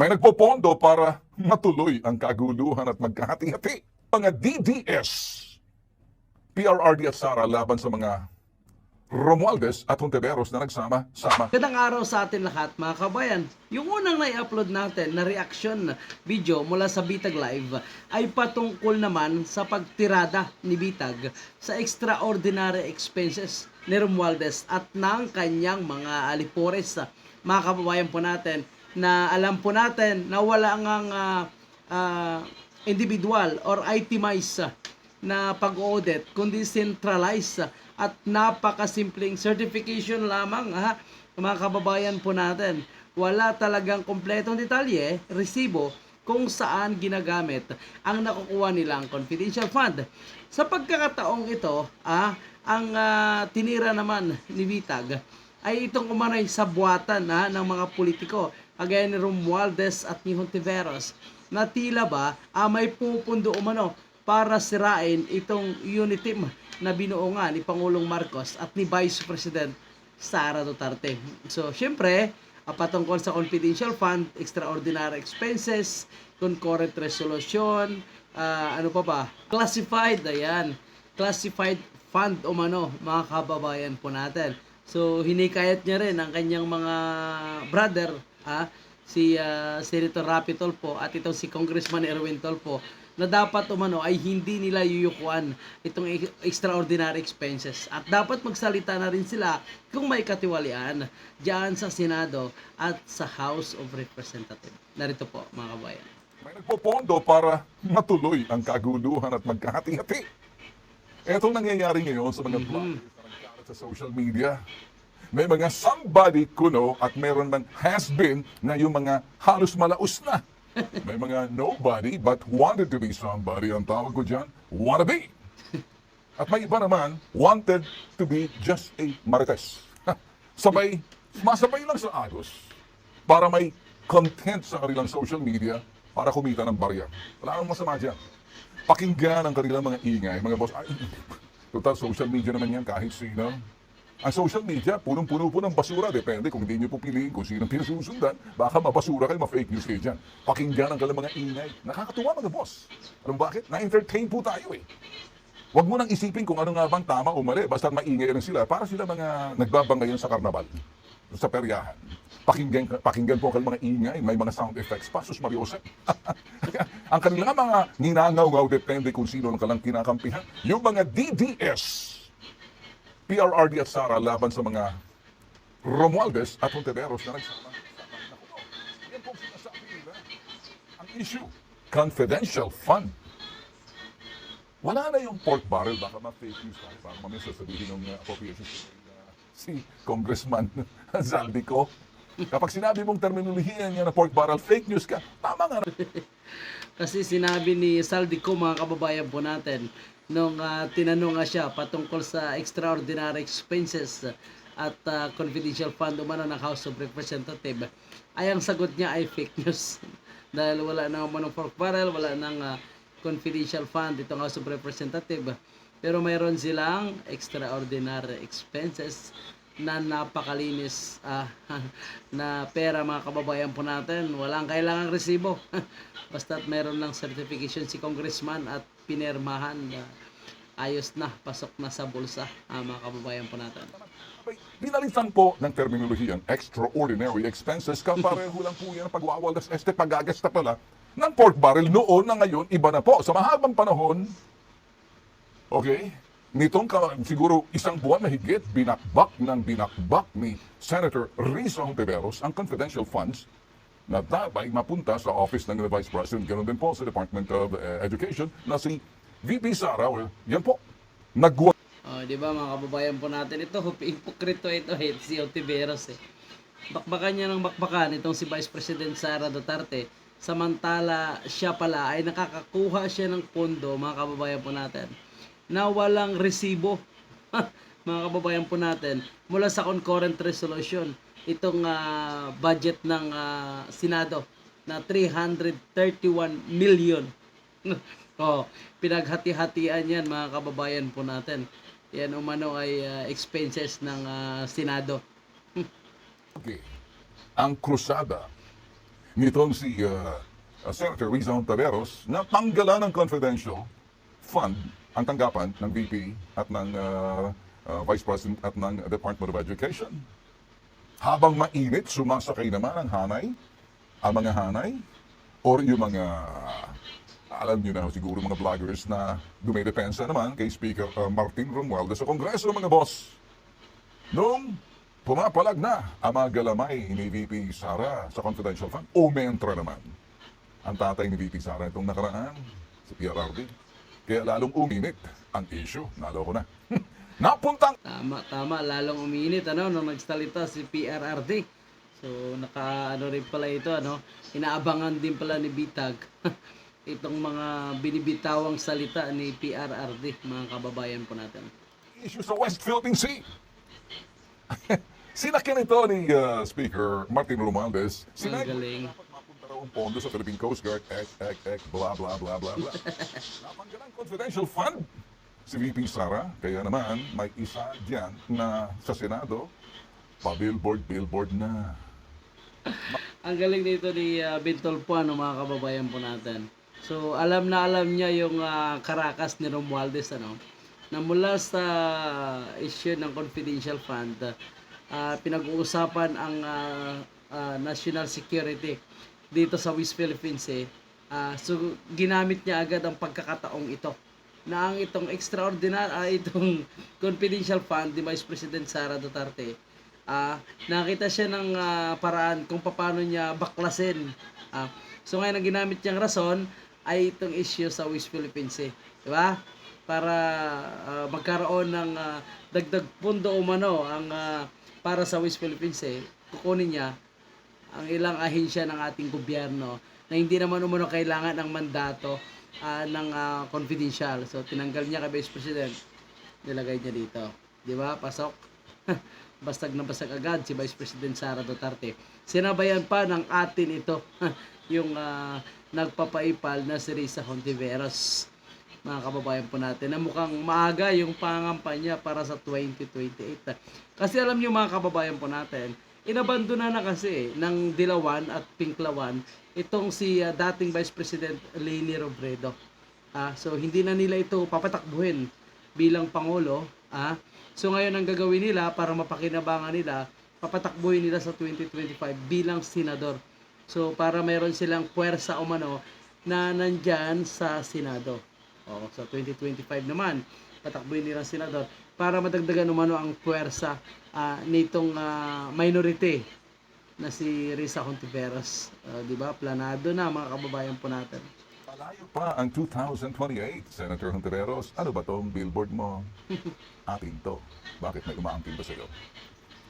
May nagpopondo para matuloy ang kaguluhan at magkahati-hati. Mga DDS, PRRD at SARA laban sa mga Romualdez at Hontiveros na nagsama-sama. Magandang araw sa atin lahat mga kabayan. Yung unang na-upload natin na reaction video mula sa Bitag Live ay patungkol naman sa pagtirada ni Bitag sa extraordinary expenses ni Romualdez at ng kanyang mga alipores. Mga kababayan po natin na alam po natin na wala ngang ah, ah, individual or itemized na pag-audit kundi centralized at napakasimpleng certification lamang ha? Mga kababayan po natin wala talagang kompletong detalye resibo kung saan ginagamit ang nakukuha nilang confidential fund. Sa pagkakataong ito ah ang ah, tinira naman ni Vitag ay itong umanay sa buwatan ha, ng mga politiko kagaya ni Romualdez at ni Hontiveros na tila ba ah, may pupundo umano para sirain itong unit team na binuo nga ni Pangulong Marcos at ni Vice President Sara Duterte. So, syempre, ah, patungkol sa confidential fund, extraordinary expenses, concurrent resolution, ah, ano pa ba? Classified, ayan. Classified fund umano, mga kababayan po natin. So, hinikayat niya rin ang kanyang mga brother, ah, si ah, Senator Rapi Tolpo at itong si Congressman Erwin Tolpo na dapat umano ay hindi nila yuyukuan itong e- extraordinary expenses at dapat magsalita na rin sila kung may katiwalian diyan sa Senado at sa House of Representatives. Narito po mga kabayan. May nagpopondo para matuloy ang kaguluhan at magkahati-hati. Etong nangyayari ngayon sa mga nagkalat sa social media. May mga somebody kuno at meron ng has been na yung mga halos malaos na. May mga nobody but wanted to be somebody ang tawag ko dyan, wannabe. At may iba naman, wanted to be just a marites. Sabay, masabay lang sa agos para may content sa kanilang social media para kumita ng barya. Wala nang masama dyan. Pakinggan ang kanilang mga ingay, mga boss. Ay, total social media naman yan kahit sino. Ang social media, punong-puno po ng basura. Depende kung hindi nyo po piliin kung sino pinasusundan. Baka mabasura kayo, ma-fake news kayo dyan. Pakinggan ang kanilang mga ingay. Nakakatuwa mga boss. Alam bakit? Na-entertain po tayo eh. Huwag mo nang isipin kung ano nga bang tama o mali. Basta maingay lang sila. Para sila mga nagbabangayan sa karnaval. Sa peryahan. Pakinggan, pakinggan po ang mga ingay. May mga sound effects pa. Sus Mariose. ang kanilang mga ninangaw-ngaw depende kung sino ang kalang kinakampihan. Yung mga DDS, PRRD at SARA laban sa mga Romualdez at Hontiveros na nagsama. Yan po ang sinasabi nila. Ang issue, confidential fund. Wala na yung pork barrel, baka ma-fake news tayo, baka mamaya sasabihin ng uh, appropriation uh, si Congressman Zaldico. Kapag sinabi mong terminolohiya niya na pork barrel, fake news ka, tama nga. Kasi sinabi ni Saldico mga kababayan po natin nung ah, tinanong nga siya patungkol sa extraordinary expenses at ah, confidential fund umano ng House of Representatives ay ang sagot niya ay fake news. Dahil wala nang manong pork barrel, wala nang ah, confidential fund itong House of Representatives. Pero mayroon silang extraordinary expenses na napakalinis ah, na pera mga kababayan po natin. Walang kailangang resibo. Basta't meron lang certification si congressman at pinirmahan na ayos na, pasok na sa bulsa ah, mga kababayan po natin. Abay, Pinalitan po ng terminolohiyan, extraordinary expenses, kapareho lang po yan pagwawalas este pagagasta pala ng pork barrel noon na ngayon, iba na po. Sa mahabang panahon, okay, nitong ka, siguro isang buwan na higit, binakbak ng binakbak ni Senator Risa Hontiveros ang confidential funds na dapat mapunta sa office ng Vice President, ganoon din po sa Department of eh, Education na si VP Sara, well, yan po, nagwa Oh, di ba mga kababayan po natin ito, hipokrito ito eh, si Ontiveros eh. Bakbakan niya ng bakbakan itong si Vice President Sara Duterte. Samantala siya pala ay nakakakuha siya ng pondo mga kababayan po natin na walang resibo. mga kababayan po natin mula sa concurrent resolution itong ah, budget ng ah, Senado na 331 million. oh, pinaghati-hatian yan mga kababayan po natin. Yan umano ay ah, expenses ng ah, Senado. Okay. Ang krusada nitong si uh, uh, Senator Riza Ontiveros na tanggalan ng confidential fund ang tanggapan ng VP at ng uh, uh, Vice President at ng Department of Education. Habang mainit, sumasakay naman ang hanay, ang mga hanay, or yung mga, alam niyo na siguro mga vloggers na dumidepensa naman kay Speaker uh, Martin Romualdez sa Kongreso, mga boss. Nung pumapalag na ang mga galamay ni VP Sara sa confidential fund, umentra naman ang tatay ni VP Sara itong nakaraan, si PRRD. Kaya lalong uminit ang issue. Naloko na. Napuntang Tama, tama. Lalong uminit, ano, nung nagsalita si PRRD. So, naka, ano rin pala ito, ano, inaabangan din pala ni Bitag itong mga binibitawang salita ni PRRD, mga kababayan po natin. issue sa West Philippine Sea. Sinakin ito ni uh, Speaker Martin Romualdez. Ang galing. Ang pondo sa Philippine Coast Guard, ek, ek, ek, blah, blah, blah, blah, blah. Napanggalang confidential fund si VP Sara. Kaya naman, may isa diyan na sa Senado, pa-billboard, billboard na. Ang galing nito ni uh, Bintol Puano, mga kababayan po natin. So, alam na alam niya yung ah, karakas ni Romualdez, ano, na mula sa issue ng confidential fund, ah, pinag-uusapan ang ah, ah, national security dito sa West Philippines eh. Ah, so, ginamit niya agad ang pagkakataong ito na ang itong extraordinary, ah, itong confidential fund ni Vice President Sara Duterte, ah nakita siya ng ah, paraan kung paano niya baklasin. Ah, so ngayon ang ginamit niyang rason ay itong issue sa West Philippines eh. Di ba? Para ah, magkaroon ng ah, dagdag pundo umano ang ah, para sa West Philippines eh. Kukunin niya ang ilang ahensya ng ating gobyerno na hindi naman umano kailangan ng mandato ah, ng ah, confidential. So tinanggal niya kay Vice President. Nilagay niya dito. Di ba? Pasok. bastag na bastag agad si Vice President Sara Duterte. Sinabayan pa ng atin ito, yung ah, nagpapaipal na si Risa Hontiveros. Mga kababayan po natin, na mukhang maaga yung pangampanya para sa 2028. Kasi alam niyo mga kababayan po natin, inabandona na kasi ng Dilawan at Pinklawan itong si ah, dating Vice President Leni Robredo. Ah, so hindi na nila ito papatakbuhin bilang pangulo, ah. So ngayon ang gagawin nila para mapakinabangan nila, papatakbuhin nila sa 2025 bilang senador. So para meron silang puwersa umano na nandyan sa Senado. O, sa 2025 naman, patakbuhin nilang senador para madagdagan umano ang puwersa ah, nitong ah, minority na si Risa Hontiveros. Ah, 'Di ba? Planado na mga kababayan po natin. Malayo pa ang 2028, Senator Hontiveros. Ano ba tong billboard mo? Atin to. Bakit may umaangkin ba sa'yo?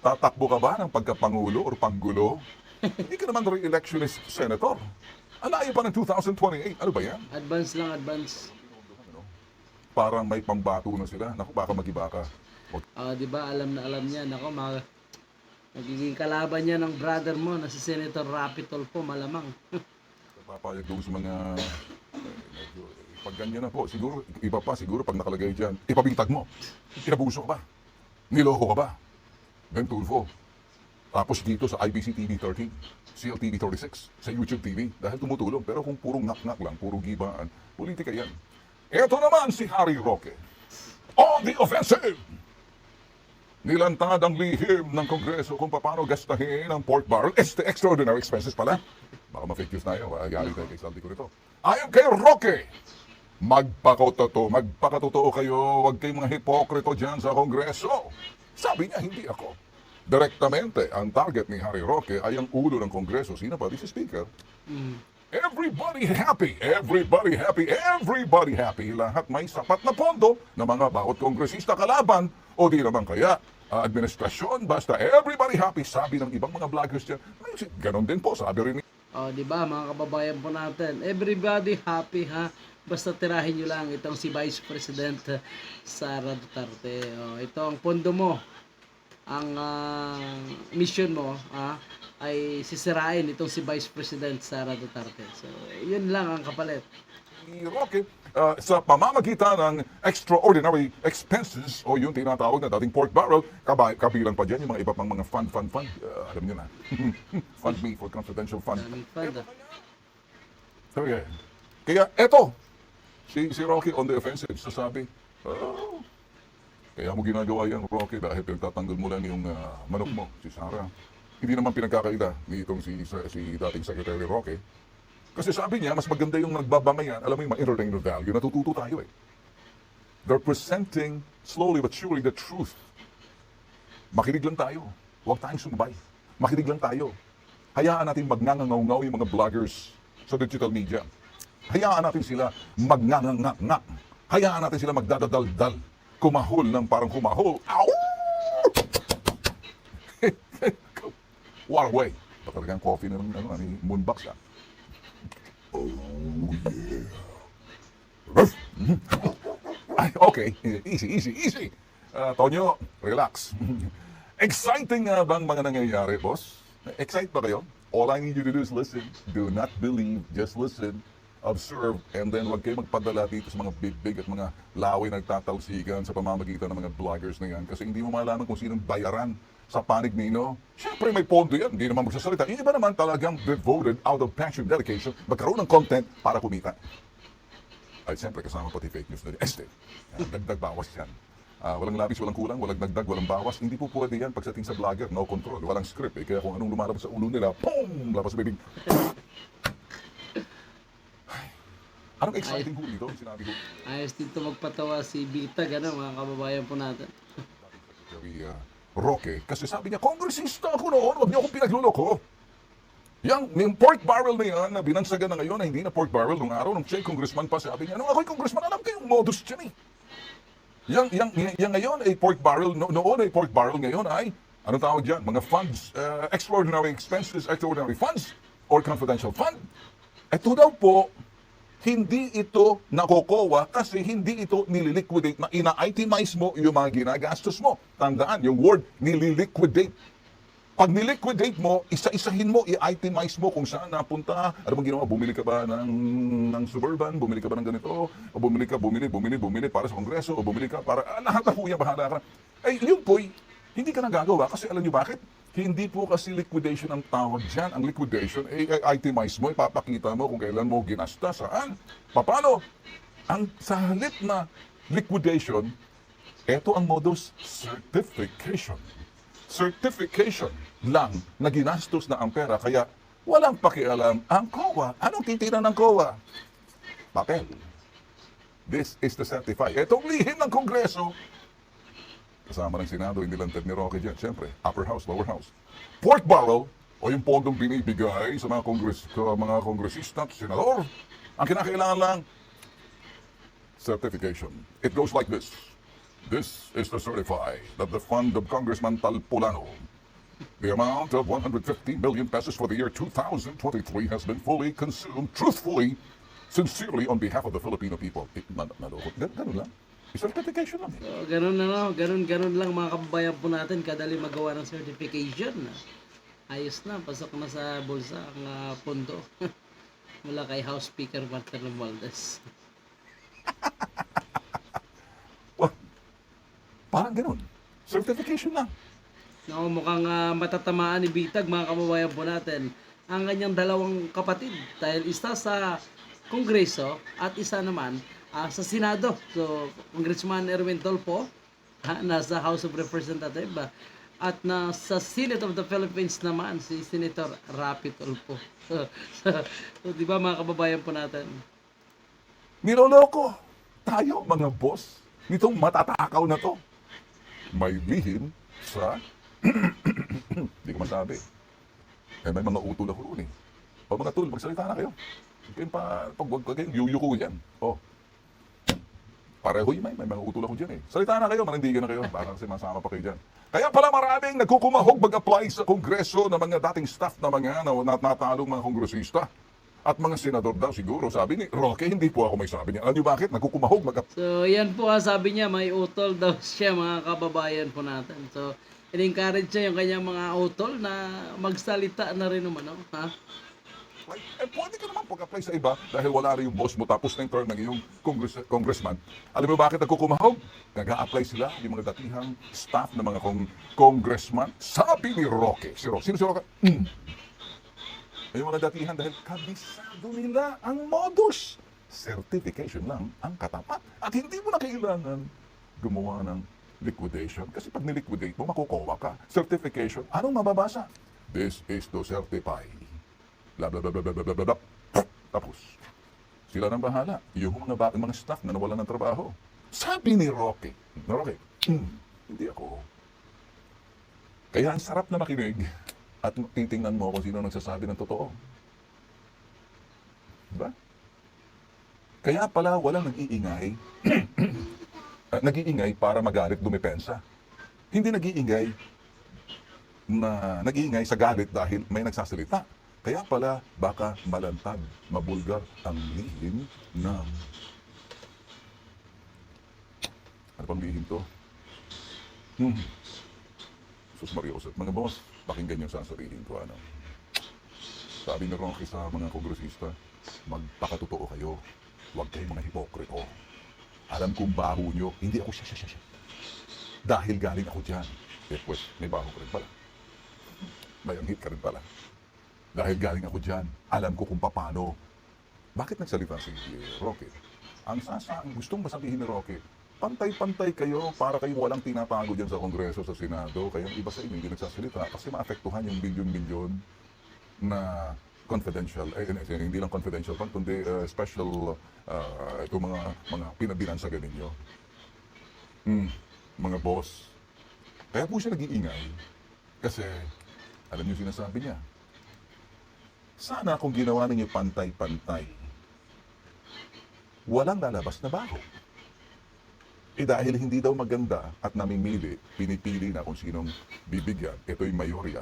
Tatakbo ka ba ng pagkapangulo or panggulo? Hindi ka naman re-electionist senator. Ang layo pa ng 2028. Ano ba yan? Advance lang, advance. Parang may pambato na sila. Naku, baka magiba ka. Huwag Ah, 'di ba? Alam na alam niya nako mga magiging kalaban niya ng brother mo na si Senator Rapi Tulfo malamang. papayag doon sa mga... eh, medyo, eh, pag ganyan na po, siguro, iba pa, siguro pag nakalagay dyan, ipabintag mo. Inabuso ka ba? Niloko ka ba? Bentulfo. Tapos dito sa IBC TV 13, CLTV 36, sa YouTube TV, dahil tumutulong. Pero kung puro ngak-ngak lang, puro gibaan, politika yan. Ito naman si Harry Roque. On the offensive! Nilantad ang lihim ng Kongreso kung paano gastahin ang pork barrel. Este extraordinary expenses pala. Baka ma-fake news tayo. Ayari tayo kay Saldi ko rito. Ayon kay Roque, magpakototoo, magpakatotoo kayo. Huwag kayong mga hipokrito dyan sa Kongreso. Sabi niya, hindi ako. Direktamente, ang target ni Harry Roque ay ang ulo ng Kongreso. Sino ba? This is Speaker. Everybody happy, everybody happy, everybody happy. Lahat may sapat na pondo ng mga bawat kongresista kalaban o di naman kaya ah, administrasyon. Basta everybody happy, sabi ng ibang mga vloggers si- Ganon din po, sabi rin Oh, 'di ba mga kababayan po natin? Everybody happy ha. Basta tirahin niyo lang itong si Vice President Sara Duterte. Oh, ito ang pondo mo. Ang ah, mission mo ah, ay sisirain itong si Vice President Sara Duterte. So, yun lang ang kapalit. ni Roque uh, sa pamamagitan ng extraordinary expenses o yung tinatawag na dating pork barrel, kabay, kabilang pa dyan yung mga iba pang mga fund, fund, fund. Uh, alam nyo na. fund me for confidential fund. Daming fund, ah. Okay. Kaya eto, si, si Rocky on the offensive, sasabi, oh, kaya mo ginagawa yan, Rocky, dahil pinagtatanggol mo lang yung ah, manok mo, si Sarah. Hindi naman pinagkakaila ni itong si, si, dating Secretary Roque. Kasi sabi niya, mas maganda yung nagbabangayan, alam mo yung mga entertainment value, natututo tayo eh. They're presenting slowly but surely the truth. Makinig lang tayo. Huwag tayong sumbay. Makinig lang tayo. Hayaan natin magngangangaw yung mga vloggers sa digital media. Hayaan natin sila magnangangak. Hayaan natin sila magdadadaldal. Kumahol ng parang kumahol. Ow! What a way. Pa talagang coffee na ng ano, ni Moonbox ah. Oh yeah. Ay, okay. Easy, easy, easy. Ah, Tonyo, relax. Exciting nga bang mga nangyayari, boss? Excite ba kayo? All I need you to do is listen. Do not believe, just listen. Observe, and then huwag kayo magpadala dito sa mga big-big at mga laway nagtatalsikan sa pamamagitan ng mga vloggers na yan. Kasi hindi mo malaman kung sinong bayaran sa panig nino. Siyempre may pondo yan, hindi naman magsasalita. Yung iba naman talagang devoted out of passion, dedication, magkaroon ng content para kumita. Ay, siyempre, kasama pati fake news na rin. Este, dagdag bawas yan. Ah, walang labis, walang kulang, walang dagdag, walang bawas. Hindi po pwede yan pagdating sa vlogger. No control, walang script. Eh. Kaya kung anong lumalabas sa ulo nila, boom! Labas sa bibig. Anong exciting po dito? Sinabi ko, Ayos dito magpatawa si Bitag, ano, mga kababayan po natin. Secretary uh, Roque, kasi sabi niya, kongresista ako noon, huwag niyo akong pinagluloko. Yang, yung pork barrel na yan, na binansagan na ngayon, na hindi na pork barrel nung araw, nung siya congressman pa, sabi niya, nung ako'y congressman, alam ko yung modus dyan eh. Yang, yang, yang, ngayon ay pork barrel, no, noon ay pork barrel, ngayon ay, anong tawag dyan? Mga funds, uh, extraordinary expenses, extraordinary funds, or confidential fund. Ito daw po, hindi ito nakokowa kasi hindi ito nililiquidate na ina-itemize mo yung mga ginagastos mo. Tandaan, yung word nililiquidate. Pag niliquidate mo, isa-isahin mo, i-itemize mo kung saan napunta. Ano bang ginawa? Bumili ka ba ng, ng suburban? Bumili ka ba ng ganito? O bumili ka, bumili, bumili, bumili para sa kongreso? O bumili ka para, ah, lahat na po yan, bahala ka. Eh, yun po'y, hindi ka nagagawa kasi alam nyo bakit? Hindi po kasi liquidation ang tawag dyan. Ang liquidation, eh, eh, itemize mo, ipapakita mo kung kailan mo ginasta, saan, paano. Ang sa halip na liquidation, ito ang modus certification. Certification lang na ginastos na ang pera, kaya walang pakialam ang COA. Anong titira ng COA? Papel. This is to certify. Itong lihim ng Kongreso, kasama ng Senado, inilantad ni Roque dyan. Siyempre, upper house, lower house. Pork barrel, o yung pondong binibigay sa mga, kongres, sa mga kongresista at senador, ang kinakailangan lang, certification. It goes like this. This is to certify that the fund of Congressman Talpulano, the amount of 115 million pesos for the year 2023 has been fully consumed truthfully, sincerely on behalf of the Filipino people. Eh, ganun lang. Certification lang. So, ganun na no, ganun, ganun lang mga kababayan po natin, kadali magawa ng certification. Ayos na, pasok na sa bulsa ang ah, pondo. Mula kay House Speaker Romualdez. Well, parang ganun. Certification lang. No, mukhang ah, matatamaan ni Bitag mga kababayan po natin ang kanyang dalawang kapatid dahil isa sa Kongreso at isa naman ah, sa Senado. So, Congressman Erwin Tolpo ha, nasa House of Representatives ah, at nasa Senate of the Philippines naman si Senator Rapi Tolpo. So, so, so, di ba mga kababayan po natin? Niloloko tayo mga boss nitong matatakaw na to. May lihim sa... Hindi ko masabi. Eh, may mga utol ako roon eh. O mga tol, magsalita na kayo. Huwag kayong pa, pag wag wag kayong yuyuko yan. O. Pareho may, may mga utol ako dyan eh. Salita na kayo, manindigan na kayo. Baka kasi masama pa kayo dyan. Kaya pala maraming nagkukumahog mag-apply sa kongreso ng mga dating staff na mga na, nat- mga kongresista. At mga senador daw siguro, sabi ni Roque, hindi po ako may sabi niya. Alam niyo bakit? Nagkukumahog mag So, yan po ha, sabi niya, may utol daw siya mga kababayan po natin. So, in-encourage niya yung kanyang mga utol na magsalita na rin naman, no? ha? Apply. Eh, pwede ka naman pag-apply sa iba dahil wala na yung boss mo tapos na yung term ng iyong congress, congressman. Alam mo bakit nagkukumahog? Nag-a-apply sila yung mga datihang staff ng mga kong congressman. Sabi ni Roque. Si Roque. Sino si Roque? Mm. Yung mga datihan dahil kabisado nila ang modus. Certification lang ang katapat. At hindi mo na kailangan gumawa ng liquidation. Kasi pag niliquidate mo, makukuha ka. Certification, anong mababasa? This is to certify. Blah, blah, blah, blah, blah, blah, blah, blah. Tapos, sila nang bahala. Yung mga, ba- mga staff na nawalan ng trabaho. Sabi ni na Roque, "Hmm, hindi ako. Kaya ang sarap na makinig at titingnan mo kung sino nagsasabi ng totoo. Diba? Kaya pala walang nag-iingay. At nag-iingay para magalit dumepensa. Hindi nag-iingay na nag-iingay sa galit dahil may nagsasalita. Kaya pala baka malantag, mabulgar ang lihim ng... Ano pang lihim to? Hmm. Sus Mariosep, mga boss, pakinggan niyo sa sasabihin ko, ano. Sabi ni Ronky sa mga kongresista, magpakatotoo kayo. Huwag kayong mga hipokrito. Alam kong baho nyo, hindi ako siya, siya, siya. Dahil galing ako dyan. Eh, pues, may baho ka rin pala. May anghit ka rin pala. Dahil galing ako dyan, alam ko kung paano. Bakit nagsalita si eh, Roque? Ang sasa, ang gustong masabihin ni Roque, pantay-pantay kayo para kayo walang tinatago dyan sa Kongreso, sa Senado. Kaya yung iba sa inyo hindi nagsasalita kasi maapektuhan yung bilyon-bilyon na confidential, eh, eh, hindi lang confidential kundi uh, special, uh, ito mga, mga pinabinansagan ninyo. Hmm, mga boss. Kaya po siya nag-iingay. Kasi, alam niyo sinasabi niya, sana kung ginawa ninyo pantay-pantay, walang lalabas na baho. Eh dahil hindi daw maganda at namimili, pinipili na kung sinong bibigyan. Ito yung mayorya.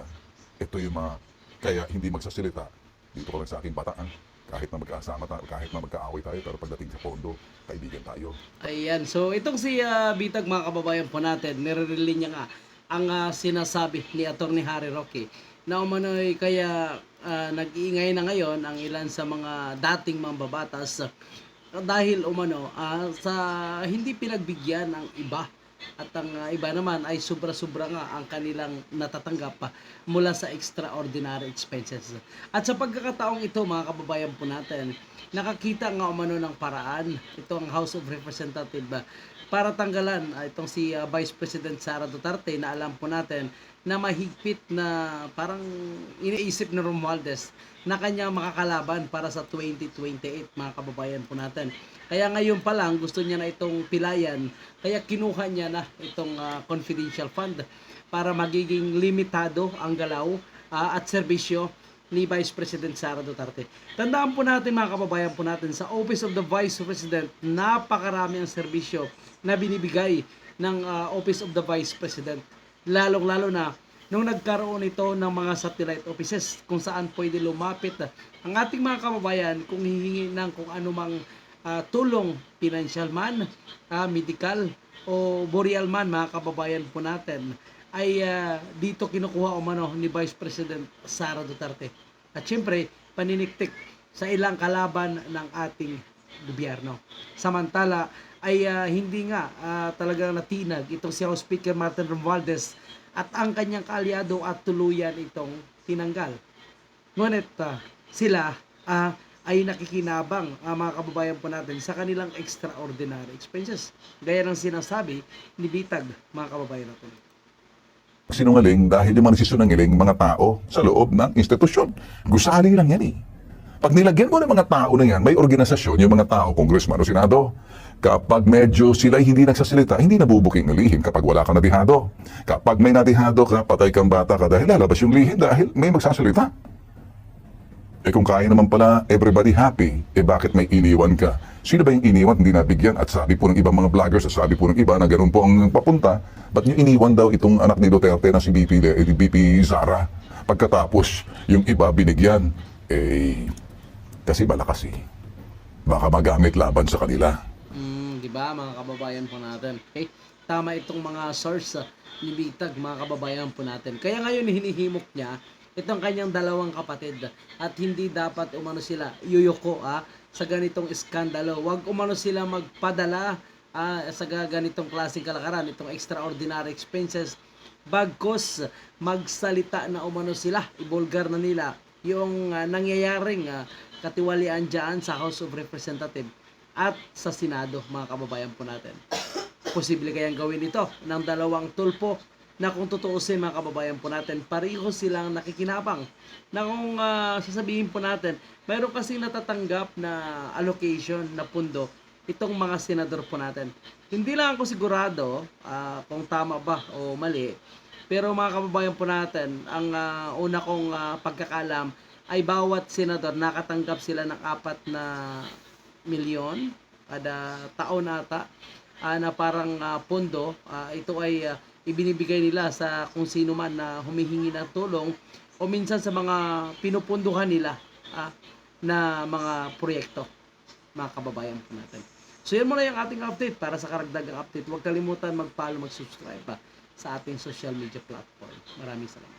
Ito yung mga, kaya hindi magsasalita. Dito ko lang sa aking bataan. Kahit na magkasama tayo, kahit na magkaaway tayo, pero pagdating sa pondo, kaibigan tayo. Ayan, so itong si ah, Bitag mga kababayan po natin, nire-relay niya nga ang ah, sinasabi ni Atty. Harry Roque na umano'y kaya ah, nag-iingay na ngayon ang ilan sa mga dating mambabatas ah, dahil umano ah, sa hindi pinagbigyan ng iba at ang ah, iba naman ay sobra-sobra nga ang kanilang natatanggap pa mula sa extraordinary expenses. At sa pagkakataong ito mga kababayan po natin, nakakita nga umano ng paraan ito ang House of Representatives ah, para tanggalan ah, itong si ah, Vice President Sara Duterte na alam po natin na mahigpit na parang iniisip ni Romualdez na kanya makakalaban para sa 2028 mga kababayan po natin. Kaya ngayon pa lang gusto niya na itong pilayan kaya kinuha niya na itong ah, confidential fund para magiging limitado ang galaw ah, at serbisyo ni Vice President Sara Duterte. Tandaan po natin mga kababayan po natin sa Office of the Vice President, napakarami ang serbisyo na binibigay ng ah, Office of the Vice President. Lalong-lalo na nung nagkaroon ito ng mga satellite offices kung saan pwede lumapit ang ating mga kababayan kung hihingi ng kung anumang ah, tulong financial man, ah, medical o boreal man mga kababayan po natin ay ah, dito kinukuha umano ni Vice President Sara Duterte. At syempre, paniniktik sa ilang kalaban ng ating gobyerno. Samantala ay ah, hindi nga ah, talagang natinag itong si House Speaker Martin Romualdez at ang kanyang kaalyado at tuluyan itong tinanggal. Ngunit ah, sila ah, ay nakikinabang ang mga kababayan po natin sa kanilang extraordinary expenses. Gaya ng sinasabi ni Bitag, mga kababayan natin. Sinungaling dahil yung mga nagsisunangiling mga tao sa loob ng institusyon. Gusali lang yan eh. Pag nilagyan mo ng mga tao na yan, may organisasyon, yung mga tao, congressman o senado, kapag medyo sila hindi nagsasalita, hindi nabubuking ng lihim kapag wala kang nadihado. Kapag may nadihado ka, patay kang bata ka dahil lalabas yung lihim dahil may magsasalita. Eh kung kaya naman pala everybody happy, eh bakit may iniwan ka? Sino ba yung iniwan hindi nabigyan? At sabi po ng ibang mga vloggers, at sabi po ng iba na ganun po ang papunta, ba't nyo iniwan daw itong anak ni Duterte na si BP, eh, BP Zara? Pagkatapos, yung iba binigyan, eh, kasi malakas eh. Baka magamit laban sa kanila. Mm, di ba mga kababayan po natin? Okay? Tama itong mga source ah, ni Bitag, mga kababayan po natin. Kaya ngayon hinihimok niya itong kanyang dalawang kapatid at hindi dapat umano sila yuyuko ah, sa ganitong iskandalo. Huwag umano sila magpadala ah, sa ga- ganitong klaseng kalakaran, itong extraordinary expenses bagkos magsalita na umano sila, ibulgar na nila yung ah, nangyayaring ah, katiwalian dyan sa House of Representatives at sa Senado, mga kababayan po natin. Posible kayang gawin ito ng dalawang tulpo na kung tutuusin mga kababayan po natin, pareho silang nakikinabang na kung ah, sasabihin po natin, mayroon kasing natatanggap na allocation na pundo itong mga senador po natin. Hindi lang ako sigurado ah, kung tama ba o mali, pero mga kababayan po natin, ang ah, una kong ah, pagkakalam ay bawat senador nakatanggap sila ng apat na milyon kada taon ata ah, na parang ah, pondo. Ah, ito ay ah, ibinibigay nila sa kung sino man na humihingi ng tulong o minsan sa mga pinupunduhan nila ah, na mga proyekto mga kababayan po natin. So yan muna yung ating update para sa karagdagang update. Huwag kalimutan mag-follow, mag-subscribe pa sa ating social media platform. Maraming salamat.